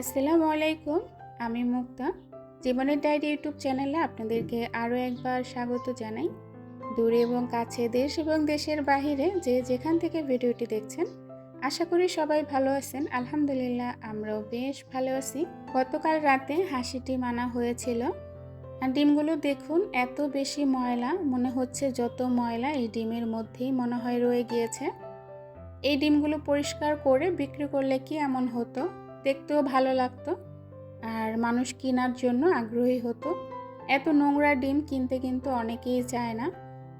আসসালামু আলাইকুম, আমি মুক্তা। জীবনের ডায়েরি ইউটিউব চ্যানেলে আপনাদেরকে আরও একবার স্বাগত জানাই। দূরে এবং কাছে দেশ এবং দেশের বাহিরে যে যেখান থেকে ভিডিওটি দেখছেন, আশা করি সবাই ভালো আছেন। আলহামদুলিল্লাহ, আমরাও বেশ ভালো আছি। গতকাল রাতে হাসিটি মানা হয়েছিল। আর ডিমগুলো দেখুন, এত বেশি ময়লা, মনে হচ্ছে যত ময়লা এই ডিমের মধ্যেই মনে হয় রয়ে গিয়েছে। এই ডিমগুলো পরিষ্কার করে বিক্রি করলে কি এমন হতো? দেখতেও ভালো লাগতো। আর মানুষ কেনার জন্য আগ্রহী হতো। এত নোংরা ডিম কিনতে কিন্তু অনেকেই চায় না।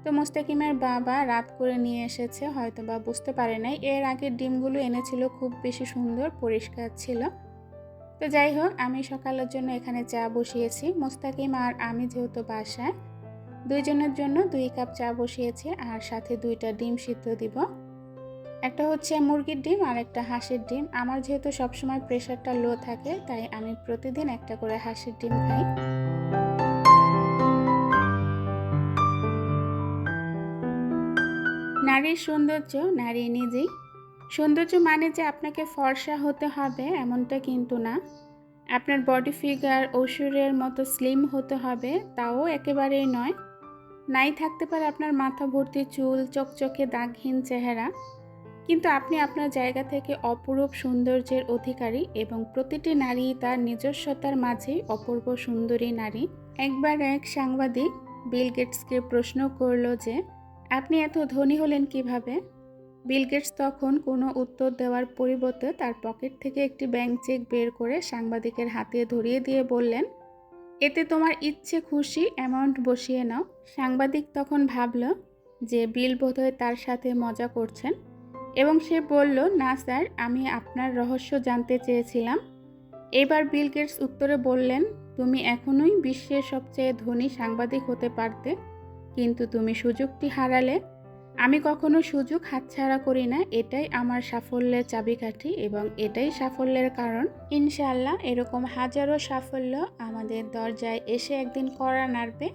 তো মুস্তাকিমের বাবা রাত করে নিয়ে এসেছে হয়তো বা বুঝতে পারে নাই। এর আগের ডিমগুলো এনেছিল, খুব বেশি সুন্দর, পরিষ্কার ছিল। তো যাই হোক, আমি সকালের জন্য এখানে চা বসিয়েছি। মোস্তাকিম আর আমি যেহেতু বাসায়, দুইজনের জন্য দুই কাপ চা বসিয়েছি আর সাথে দুইটা ডিম সিদ্ধ দিব। একটা হচ্ছে মুরগির ডিম আর একটা হাঁসের ডিম। আমার যেহেতু সবসময় প্রেশারটা লো থাকে, তাই আমি প্রতিদিন একটা করে হাঁসের ডিম খাই। নারীর সৌন্দর্য, নারী নিজেই। সৌন্দর্য মানে যে আপনাকে ফর্সা হতে হবে এমনটা কিন্তু না। আপনার বডি ফিগার ঐশ্বর্যের মতো স্লিম হতে হবে, তাও একেবারেই নয়। নাই থাকতে পারে আপনার মাথা ভর্তি চুল, চকচকে দাগহীন চেহারা। কিন্তু আপনি আপনার জায়গা থেকে অপরূপ সৌন্দর্যের অধিকারী এবং প্রতিটি নারী তার নিজস্বতার মাঝে অপূর্ব সুন্দরী নারী। একবার এক সাংবাদিক বিল গেটসকে প্রশ্ন করল যে, আপনি এত ধনী হলেন কীভাবে? বিল গেটস তখন কোনো উত্তর দেওয়ার পরিবর্তে তার পকেট থেকে একটি ব্যাংক চেক বের করে সাংবাদিকের হাতে ধরিয়ে দিয়ে বললেন, এতে তোমার ইচ্ছে খুশি অ্যামাউন্ট বসিয়ে নাও। সাংবাদিক তখন ভাবল যে বিল বোধহয় তার সাথে মজা করছেন। এবং সে বলল, না স্যার, আমি আপনার রহস্য জানতে চেয়েছিলাম। এবার বিল গেটস উত্তরে বললেন, তুমি এখনোই বিশ্বের সবচেয়ে ধনী সাংবাদিক হতে পারতে, কিন্তু তুমি সুযোগটি হারালে। আমি কখনো সুযোগ হাতছাড়া করি না, এটাই আমার সাফল্যের চাবিকাঠি এবং এটাই সাফল্যের কারণ। ইনশাল্লাহ এরকম হাজারো সাফল্য আমাদের দরজায় এসে একদিন করা নাড়বে।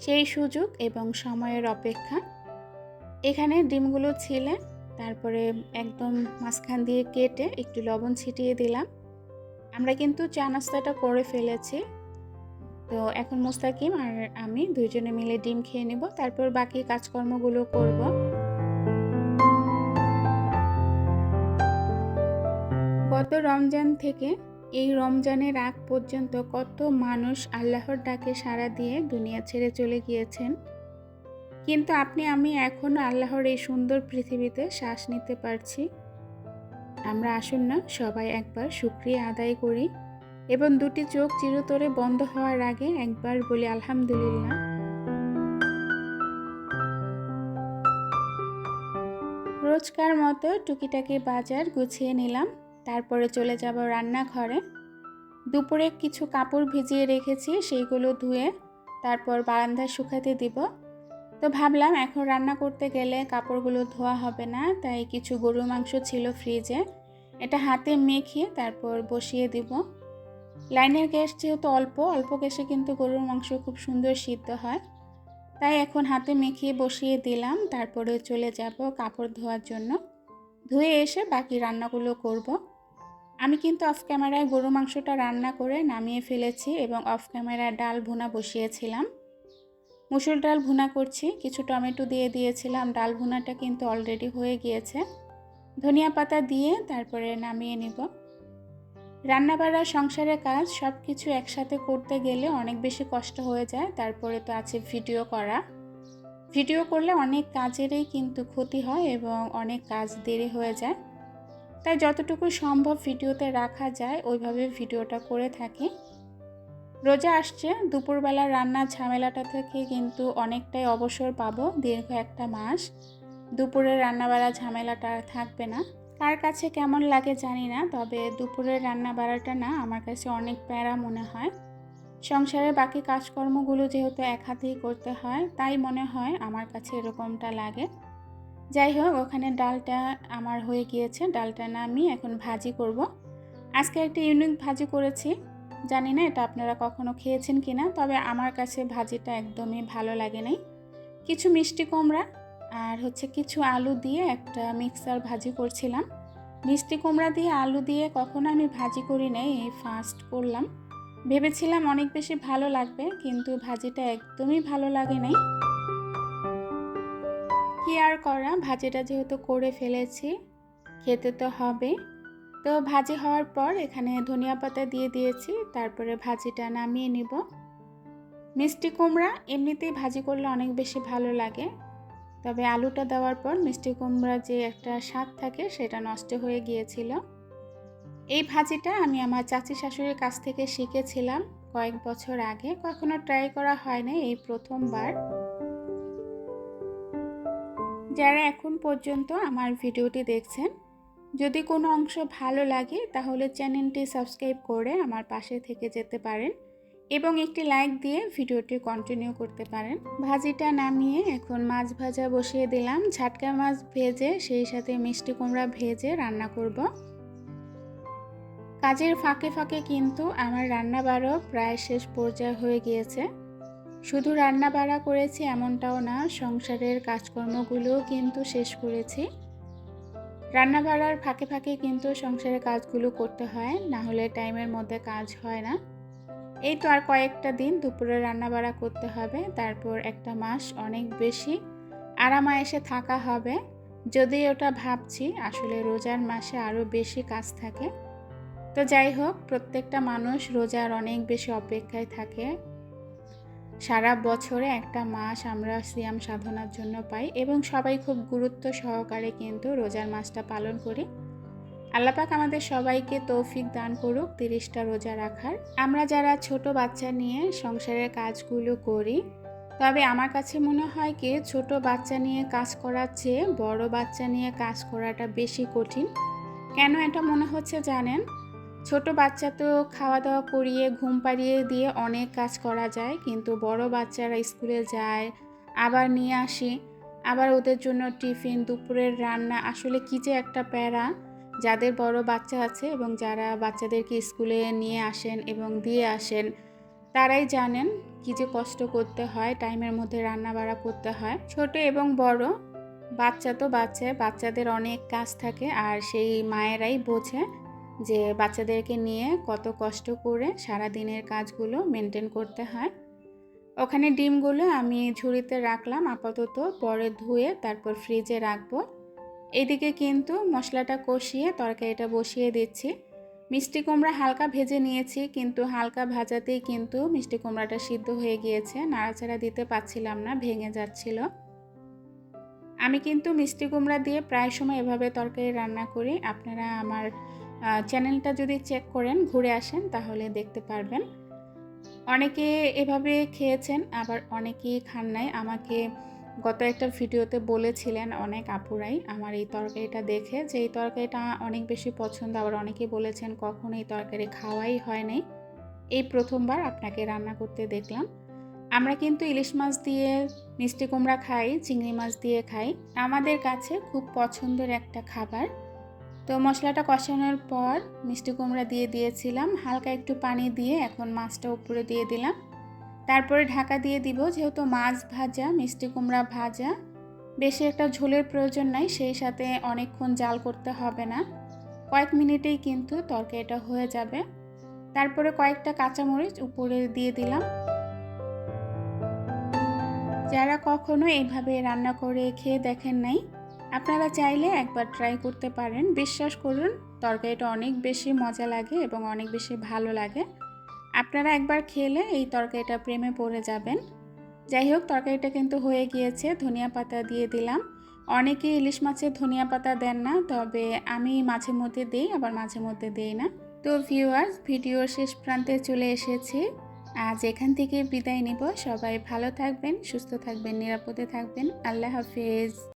সেই সুযোগ এবং সময়ের অপেক্ষা। এখানে ডিমগুলো ছিলে। তারপরে একদম মাঝখান দিয়ে কেটে একটু লবণ ছিটিয়ে দিলাম। আমরা কিন্তু চা নাস্তাটা করে ফেলেছি। তো এখন মোস্তাকিম আর আমি দুইজনে মিলে ডিম খেয়ে নেব, তারপর বাকি কাজকর্মগুলো করব। গত রমজান থেকে এই রমজানের আগ পর্যন্ত কত মানুষ আল্লাহর ডাকে সাড়া দিয়ে দুনিয়া ছেড়ে চলে গিয়েছেন। কিন্তু আপনি, আমি এখনও আল্লাহর এই সুন্দর পৃথিবীতে শ্বাস নিতে পারছি। আমরা আসুন না, সবাই একবার শুক্রিয়া আদায় করি এবং দুটি চোখ চিরতরে বন্ধ হওয়ার আগে একবার বলি আলহামদুলিল্লাহ। রোজকার মতো টুকিটাকি বাজার গুছিয়ে নিলাম, তারপরে চলে যাব রান্নাঘরে। দুপুরে কিছু কাপড় ভিজিয়ে রেখেছি, সেইগুলো ধুয়ে তারপর বারান্দায় শুকাতে দিব। তো ভাবলাম এখন রান্না করতে গেলে কাপড়গুলো ধোয়া হবে না, তাই কিছু গরু মাংস ছিল ফ্রিজে। এটা হাতে মেখে তারপর বসিয়ে দিব। লাইনের গ্যাস যেহেতু অল্প অল্প গ্যাসে কিন্তু গরুর মাংস খুব সুন্দর সিদ্ধ হয়। তাই এখন হাতে মেখিয়ে বসিয়ে দিলাম, তারপরে চলে যাব কাপড় ধোয়ার জন্য। ধুয়ে এসে বাকি রান্নাগুলো করব। আমি কিন্তু অফ ক্যামেরায় গরু মাংসটা রান্না করে নামিয়ে ফেলেছি এবং অফ ক্যামেরায় ডাল ভুনা বসিয়েছিলাম। মুসুর ডাল ভুনা করছি। কিছু টমেটো দিয়ে দিয়েছিলাম। ডাল ভুনাটা কিন্তু অলরেডি হয়ে গিয়েছে। ধনিয়া পাতা দিয়ে তারপরে নামিয়ে নিব। রান্নাবাড়া, সংসারের কাজ সব কিছু একসাথে করতে গেলে অনেক বেশি কষ্ট হয়ে যায়। তারপরে তো আছে ভিডিও করা। ভিডিও করলে অনেক কাজেরই কিন্তু ক্ষতি হয় এবং অনেক কাজ দেরি হয়ে যায়। তাই যতটুকু সম্ভব ভিডিওতে রাখা যায়, ওইভাবে ভিডিওটা করে থাকি। রোজা আসছে দুপুরবেলা রান্নার ঝামেলাটা থেকে কিন্তু অনেকটাই অবসর পাবো দীর্ঘ একটা মাস। দুপুরের রান্নাবাড়া ঝামেলাটা আর থাকবে না। কার কাছে কেমন লাগে জানি না, তবে দুপুরের রান্না বাড়াটা না আমার কাছে অনেক প্যারা মনে হয়। সংসারের বাকি কাজকর্মগুলো যেহেতু এক হাতেই করতে হয়, তাই মনে হয় আমার কাছে এরকমটা লাগে। যাই হোক, ওখানে ডালটা আমার হয়ে গিয়েছে, ডালটা নামিয়ে এখন ভাজি করব। আজকে একটা ইউনিক ভাজি করেছি। জানি না এটা আপনারা কখনো খেয়েছেন কি না তবে আমার কাছে ভাজিটা একদমই ভালো লাগে নাই। কিছু মিষ্টি কুমড়া আর হচ্ছে কিছু আলু দিয়ে একটা মিক্সার ভাজি করছিলাম। মিষ্টি কুমড়া দিয়ে আলু দিয়ে কখনো আমি ভাজি করি নাই, এই ফার্স্ট করলাম। ভেবেছিলাম অনেক বেশি ভালো লাগবে, কিন্তু ভাজিটা একদমই ভালো লাগে নাই। কি আর করা? ভাজিটা যেহেতু করে ফেলেছি, খেতে তো হবে। তো ভাজি হওয়ার পর এখানে ধনিয়া পাতা দিয়ে দিয়েছি, তারপরে ভাজিটা নামিয়ে নিব। মিষ্টি কুমড়া এমনিতেই ভাজি করলে অনেক বেশি ভালো লাগে, তবে আলুটা দেওয়ার পর মিষ্টি কুমড়া যে একটা স্বাদ থাকে সেটা নষ্ট হয়ে গিয়েছিল। এই ভাজিটা আমি আমার চাচি শাশুড়ির কাছ থেকে শিখেছিলাম কয়েক বছর আগে, কখনো ট্রাই করা হয় না এই প্রথমবার। যারা এখন পর্যন্ত আমার ভিডিওটি দেখছেন যদি কোনো অংশ ভালো লাগে, তাহলে চ্যানেলটি সাবস্ক্রাইব করে আমার পাশে থেকে যেতে পারেন এবং একটি লাইক দিয়ে ভিডিওটি কন্টিনিউ করতে পারেন। ভাজিটা নামিয়ে এখন মাছ ভাজা বসিয়ে দিলাম। ঝাটকা মাছ ভেজে, সেই সাথে মিষ্টি কুমড়া ভেজে রান্না করব। কাজের ফাঁকে ফাঁকে কিন্তু আমার রান্না বাড়াও প্রায় শেষ পর্যায়ে হয়ে গিয়েছে। শুধু রান্না বাড়া করেছি এমনটাও না, সংসারের কাজকর্মগুলোও কিন্তু শেষ করেছি। রান্না বাড়ার ফাঁকে ফাঁকে কিন্তু সংসারের কাজগুলো করতে হয়, না হলে টাইমের মধ্যে কাজ হয় না। এই তো আর কয়েকটা দিন দুপুরে রান্না বাড়া করতে হবে, তারপর একটা মাস অনেক বেশি আরামায়েসে থাকা হবে। যদি ওটা ভাবছি, আসলে রোজার মাসে আরও বেশি কাজ থাকে। তো যাই হোক, প্রত্যেকটা মানুষ রোজার অনেক বেশি অপেক্ষায় থাকে। সারা বছরে একটা মাস আমরা সিয়াম সাধনার জন্য পাই এবং সবাই খুব গুরুত্ব সহকারে কিন্তু রোজার মাসটা পালন করি। আল্লাপাক আমাদের সবাইকে তৌফিক দান করুক, তিরিশটা রোজা রাখার। আমরা যারা ছোট বাচ্চা নিয়ে সংসারের কাজগুলো করি, তবে আমার কাছে মনে হয় কি, ছোট বাচ্চা নিয়ে কাজ করার চেয়ে বড় বাচ্চা নিয়ে কাজ করাটা বেশি কঠিন। কেন এটা মনে হচ্ছে জানেন? ছোট বাচ্চা তো খাওয়া দাওয়া করিয়ে, ঘুম পাড়িয়ে দিয়ে অনেক কাজ করা যায়, কিন্তু বড় বাচ্চারা স্কুলে যায়, আবার নিয়ে আসি, আবার ওদের জন্য টিফিন, দুপুরের রান্না, আসলে কী যে একটা প্যারা। যাদের বড় বাচ্চা আছে এবং যারা বাচ্চাদেরকে স্কুলে নিয়ে আসেন এবং দিয়ে আসেন, তারাই জানেন কি যে কষ্ট করতে হয়, টাইমের মধ্যে রান্না বাড়া করতে হয়। ছোট এবং বড়, বাচ্চা তো বাচ্চা, বাচ্চাদের অনেক কাজ থাকে, আর সেই মায়েরাই বোঝে যে বাচ্চাদেরকে নিয়ে কত কষ্ট করে সারা দিনের কাজগুলো মেনটেন করতে হয়। ওখানে ডিমগুলো আমি ঝুড়িতে রাখলাম, আপাতত পরে ধুয়ে তারপর ফ্রিজে রাখব। এদিকে কিন্তু মশলাটা কষিয়ে তরকারিটা বসিয়ে দিচ্ছি। মিষ্টি কুমড়া হালকা ভেজে নিয়েছি, কিন্তু হালকা ভাজাতেই কিন্তু মিষ্টি কুমড়াটা সিদ্ধ হয়ে গিয়েছে। নাড়াচাড়া দিতে পারছিলাম না, ভেঙে যাচ্ছিল। আমি কিন্তু মিষ্টি কুমড়া দিয়ে প্রায় সময় এভাবে তরকারি রান্না করি। আপনারা আমার চ্যানেলটা যদি চেক করেন, ঘুরে আসেন, তাহলে দেখতে পারবেন। অনেকে এভাবে খেয়েছেন, আবার অনেকেই খান নাই। আমাকে গত একটা ভিডিওতে বলেছিলেন অনেক আপুরাই, আমার এই তরকারিটা দেখে যে এই তরকারিটা অনেক বেশি পছন্দ। আবার অনেকেই বলেছেন, কখনো এই তরকারি খাওয়াই হয় নাই। এই প্রথমবার আপনাকে রান্না করতে দেখলাম। আমরা কিন্তু ইলিশ মাছ দিয়ে মিষ্টি কুমড়া খাই, চিংড়ি মাছ দিয়ে খাই। আমাদের কাছে খুব পছন্দের একটা খাবার তো মশলাটা কষানোর পর মিষ্টি কুমড়া দিয়ে দিয়েছিলাম। হালকা একটু পানি দিয়ে এখন মাছটা উপরে দিয়ে দিলাম। তারপরে ঢাকা দিয়ে দিব, যেহেতু মাছ ভাজা, মিষ্টি কুমড়া ভাজা, বেশি একটা ঝোলের প্রয়োজন নাই, সেই সাথে অনেকক্ষণ জাল করতে হবে না। কয়েক মিনিটেই কিন্তু তরকারিটা হয়ে যাবে। তারপরে কয়েকটা কাঁচামরিচ উপরে দিয়ে দিলাম। যারা কখনো এইভাবে রান্না করে খেয়ে দেখেন নাই আপনারা চাইলে একবার ট্রাই করতে পারেন। বিশ্বাস করুন, তরকারিটা অনেক বেশি মজা লাগে এবং অনেক বেশি ভালো লাগে। আপনারা একবার খেলে এই তরকারিটা প্রেমে পড়ে যাবেন। যাই হোক, তরকারিটা কিন্তু হয়ে গিয়েছে, ধনিয়া পাতা দিয়ে দিলাম। অনেকে ইলিশ মাছের ধনিয়া পাতা দেন না, তবে আমি মাঝে মধ্যে দিই, আবার মাঝে মধ্যে দিই না। তো ভিউয়ার্স ভিডিওর শেষ প্রান্তে চলে এসেছি। আজ এখান থেকে বিদায় নিব। সবাই ভালো থাকবেন, সুস্থ থাকবেন, নিরাপদে থাকবেন। আল্লাহ হাফিজ।